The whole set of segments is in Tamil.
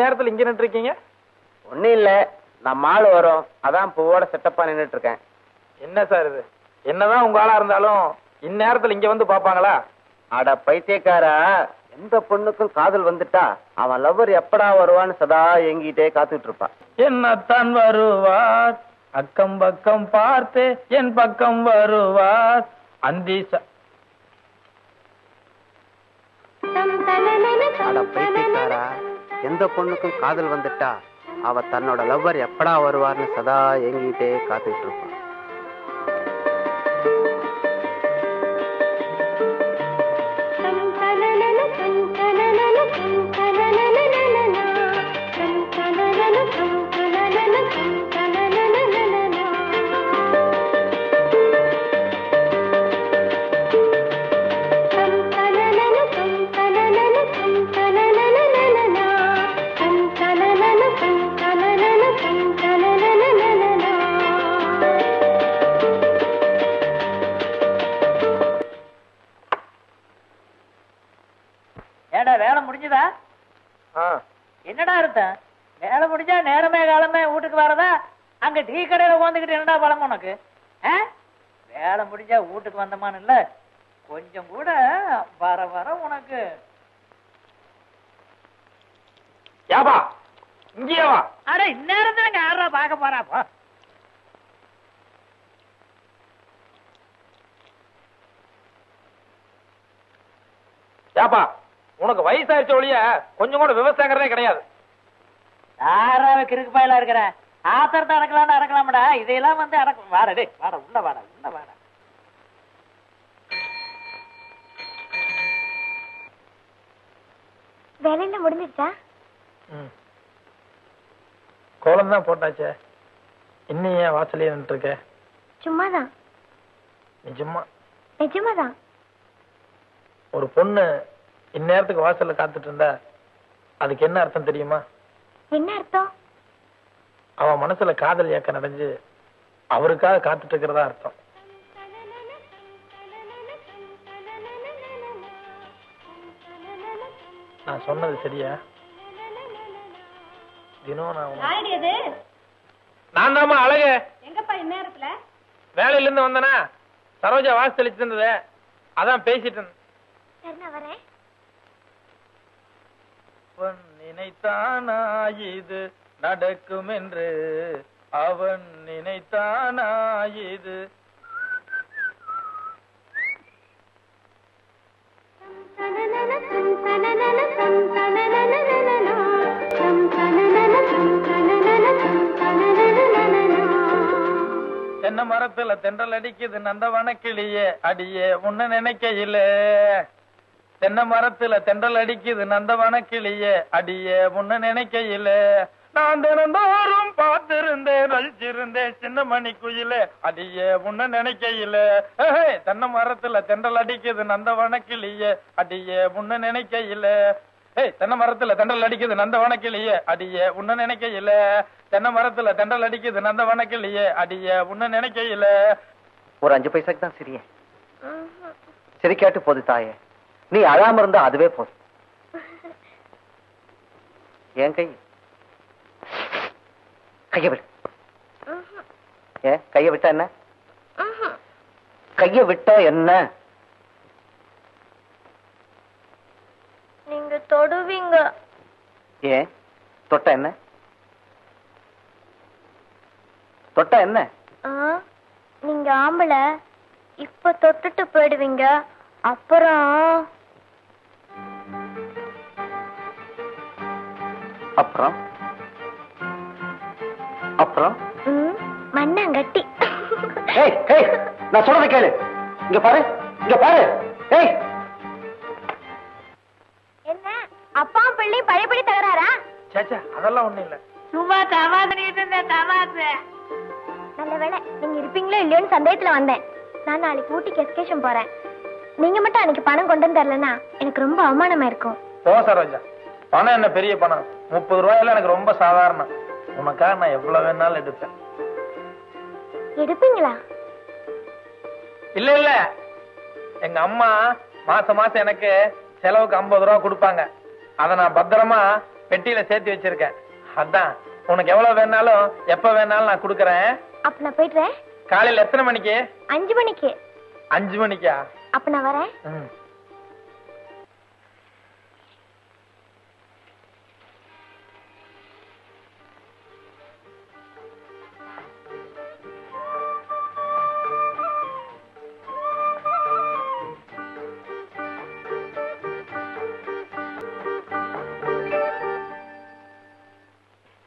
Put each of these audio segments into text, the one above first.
இந்நேரத்துல இங்க நின்று இருக்கீங்க ஒண்ணும் இல்ல. நம்ம ஆள் வரும். அதான் பூவோட செட்டப்பா நின்னுட்டு இருக்கேன் என்ன சார் இது? என்னதான் உங்க ஆளா இருந்தாலும் இந்நேரத்துல இங்க வந்து பாப்பாங்களா அட பைத்தியக்காரா எந்த பொண்ணுக்கும் காதல் வந்துட்டா அவன் லவ்வர் எப்படா வருவான்னு சதா எங்கிட்டே காத்துட்டு இருப்பான் என்னத்தான் வருவார்? அக்கம் பக்கம் பார்த்து என் பக்கம் வருவார். அந்தி ச- அட பைத்தியக்காரா. எந்த பொண்ணுக்கும் காதல் வந்துட்டா அவ தன்னோட லவ்வர் எப்படா வருவார்னு சதா எங்கிட்டே காத்துட்டு இருப்பான் என்னடா அர்த்தம்? வேலை முடிஞ்சா நேரமே காலமே வீட்டுக்கு வரதா? அங்க டீ கடையில உட்காந்துக்கிட்டு என்னடா பழம் உனக்கு? வேலை முடிஞ்சா வீட்டுக்கு வந்தமான்னு இல்ல. கொஞ்சம் கூட வர வர உனக்கு. இங்கேயே வா. அட இந்நேரத்துல இங்க யாரா பார்க்க போறா? போ. ஏப்பா உனக்கு வயசாயிருச்ச ஒழிய கொஞ்சம் கூட விவசாயங்கிறதே கிடையாது. யாரா கிறுக்கு பயலா இருக்கிற. ஆத்திரத்தை அடக்கலாம்னு அடக்கலாம்டா. இதையெல்லாம் வந்து அடக்க வாடா டேய் வாடா உள்ள வாடா உள்ள வாடா. வேலையெல்லாம் முடிஞ்சிருச்சா. கோலம் தான் போட்டாச்சே. இன்னும் ஏன் வாசலையே நின்று இருக்க சும்மாதான். நிஜமா? நிஜமாதான். ஒரு பொண்ணு இந்நேரத்துக்கு வாசல்ல காத்துட்டு இருந்தா அதுக்கு என்ன அர்த்தம் தெரியுமா? என்ன அர்த்தம்? அவன் மனசுல காதல் ஏக்கம் நடஞ்சு அவருக்காக காத்துட்டு இருக்கிறதா அர்த்தம். நான் சொன்னது சரியா? தினம் நான் நான் தாமா அழகு. எங்கப்பா இந்நேரத்துல? வேலையில இருந்து வந்தனா? சரோஜா வாசி தெளிச்சு இருந்தது. அதான் பேசிட்டு இருந்தேன். அவன் நினைத்தானா இது நடக்கும் என்று அவன் நினைத்தானா இது தென்னை மரத்துல தென்றல் அடிக்குது நந்தவன கிளியே அடியே உன்ன நினைக்கையில தென்னை மரத்துல தென்றல் அடிக்குது நந்தவன கிளியே அடியே உன்ன நினைக்கையில. நான் தினந்தோறும் பார்த்திருந்தேன் ரசிச்சிருந்தேன் சின்ன மணி குயிலே. அடியே உன்ன நினைக்கையில. தென்னை மரத்துல தென்றல் அடிக்குது நந்தவன கிளியே அடியே உன்ன நினைக்கையில. ஏய் தென்னை மரத்துல தென்றல் அடிக்குது நந்த வனக்கிளியே அடியே உன்ன நினைக்கையில. தென்னை மரத்துல தென்றல் அடிக்குது நந்த வனக்கிளியே அடியே உன்ன நினைக்கையில. ஒரு அஞ்சு பைசாக்கு தான் சிரியே சிரிக்காட்டு போது தாயே. நீ அழாம இருந்தா அதுவே போதும் என் கை? கைய விடு. ஏன்? கைய விட்டா என்ன? கைய விட்டா என்ன? நீங்க தொடுவீங்க. ஏன்? தொட்டா என்ன? தொட்டா என்ன? நீங்க ஆம்பளை. இப்ப தொட்டுட்டு போயிடுவீங்க. அப்புறம் அப்புறம்? அப்புறம்? மண்ணாங்கட்டி. ஏய் ஏய் நான் சொல்றத கேளு. இங்க பாரு இங்க பாரு. ஏய். என்ன அப்பா பிள்ளை பழையபடி தகராறா? சேச்சா அதெல்லாம் ஒண்ணும் இல்ல. சும்மா தமாசு தமாசு நல்ல வேளை நீங்க இருப்பீங்களோ இல்லையோன்னு சந்தேகத்துல வந்தேன். நான் நாளைக்கு ஊட்டிக்கு எஸ்கேஷன் போறேன். நீங்க மட்டும் அன்னைக்கு பணம் கொண்டு வந்து தரலன்னா எனக்கு ரொம்ப அவமானமா இருக்கும். போ சரோஜா பணம் என்ன பெரிய பணம்? முப்பது ரூபாயில எனக்கு ரொம்ப சாதாரணம். உனக்காக நான் எவ்வளவு வேணாலும் எடுப்பேன். எடுப்பீங்களா? இல்ல இல்ல. எங்க அம்மா மாசம் மாசம் எனக்கு செலவுக்கு ஐம்பது ரூபா கொடுப்பாங்க. அத நான் பத்திரமா பெட்டியில சேர்த்து வச்சிருக்கேன். அதான். உனக்கு எவ்வளவு வேணாலும் எப்ப வேணாலும் நான் கொடுக்கறேன். அப்ப நான் போயிடுறேன் காலையில எத்தனை மணிக்கு? அஞ்சு மணிக்கு. அஞ்சு மணிக்கா? அப்ப நான் வரேன்.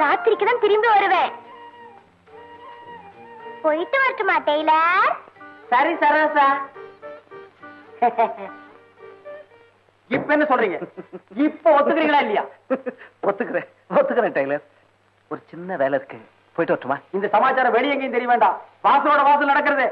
ராத்திரிக்கு தான் திரும்பி வருவேன். போயிட்டு வரட்டுமா டெய்லர்? சரி சரோசா இப்ப என்ன சொல்றீங்க? இப்ப ஒத்துக்கிறீங்களா இல்லையா? ஒத்துக்கிறேன் ஒத்துக்கிறேன் டெய்லர். ஒரு சின்ன வேலை இருக்கு. போயிட்டு வரட்டுமா? இந்த சமாச்சாரம் வெளிய எங்கேயும் தெரிய வேண்டாம். வாசலோட வாசல் நடக்கிறது.